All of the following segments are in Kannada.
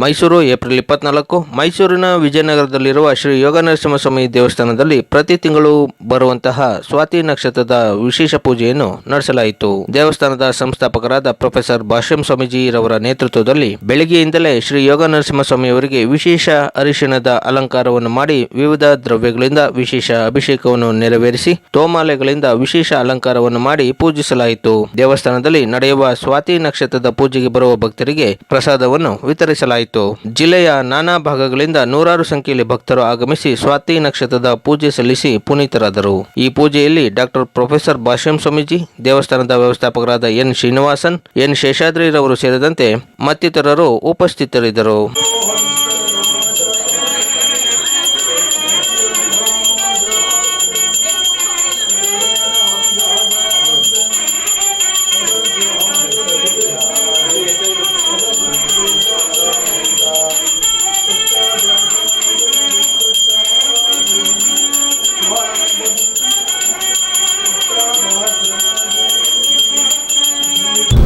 ಮೈಸೂರು, ಏಪ್ರಿಲ್ ಇಪ್ಪತ್ನಾಲ್ಕು. ಮೈಸೂರಿನ ವಿಜಯನಗರದಲ್ಲಿರುವ ಶ್ರೀ ಯೋಗ ನರಸಿಂಹಸ್ವಾಮಿ ದೇವಸ್ಥಾನದಲ್ಲಿ ಪ್ರತಿ ತಿಂಗಳು ಬರುವಂತಹ ಸ್ವಾತಿ ನಕ್ಷತ್ರದ ವಿಶೇಷ ಪೂಜೆಯನ್ನು ನಡೆಸಲಾಯಿತು. ದೇವಸ್ಥಾನದ ಸಂಸ್ಥಾಪಕರಾದ ಪ್ರೊಫೆಸರ್ ಭಾಷ್ಯಂ ಸ್ವಾಮೀಜಿರವರ ನೇತೃತ್ವದಲ್ಲಿ ಬೆಳಗ್ಗೆಯಿಂದಲೇ ಶ್ರೀ ಯೋಗ ನರಸಿಂಹಸ್ವಾಮಿಯವರಿಗೆ ವಿಶೇಷ ಅರಿಶಿಣದ ಅಲಂಕಾರವನ್ನು ಮಾಡಿ ವಿವಿಧ ದ್ರವ್ಯಗಳಿಂದ ವಿಶೇಷ ಅಭಿಷೇಕವನ್ನು ನೆರವೇರಿಸಿ ತೋಮಾಲೆಗಳಿಂದ ವಿಶೇಷ ಅಲಂಕಾರವನ್ನು ಮಾಡಿ ಪೂಜಿಸಲಾಯಿತು. ದೇವಸ್ಥಾನದಲ್ಲಿ ನಡೆಯುವ ಸ್ವಾತಿ ನಕ್ಷತ್ರದ ಪೂಜೆಗೆ ಬರುವ ಭಕ್ತರಿಗೆ ಪ್ರಸಾದವನ್ನು ವಿತರಿಸಲಾಯಿತು. ಜಿಲ್ಲೆಯ ನಾನಾ ಭಾಗಗಳಿಂದ ನೂರಾರು ಸಂಖ್ಯೆಯಲ್ಲಿ ಭಕ್ತರು ಆಗಮಿಸಿ ಸ್ವಾತಿ ನಕ್ಷತ್ರದ ಪೂಜೆ ಸಲ್ಲಿಸಿ ಪುನೀತರಾದರು. ಈ ಪೂಜೆಯಲ್ಲಿ ಡಾಕ್ಟರ್ ಪ್ರೊಫೆಸರ್ ಭಾಷ್ಯಂ ಸ್ವಾಮೀಜಿ, ದೇವಸ್ಥಾನದ ವ್ಯವಸ್ಥಾಪಕರಾದ ಎನ್ ಶ್ರೀನಿವಾಸನ್, ಎನ್ ಶೇಷಾದ್ರಿರವರು ಸೇರಿದಂತೆ ಮತ್ತಿತರರು ಉಪಸ್ಥಿತರಿದ್ದರು.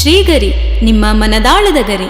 ಶ್ರೀಗರಿ ನಿಮ್ಮ ಮನದಾಳದ ಗರಿ.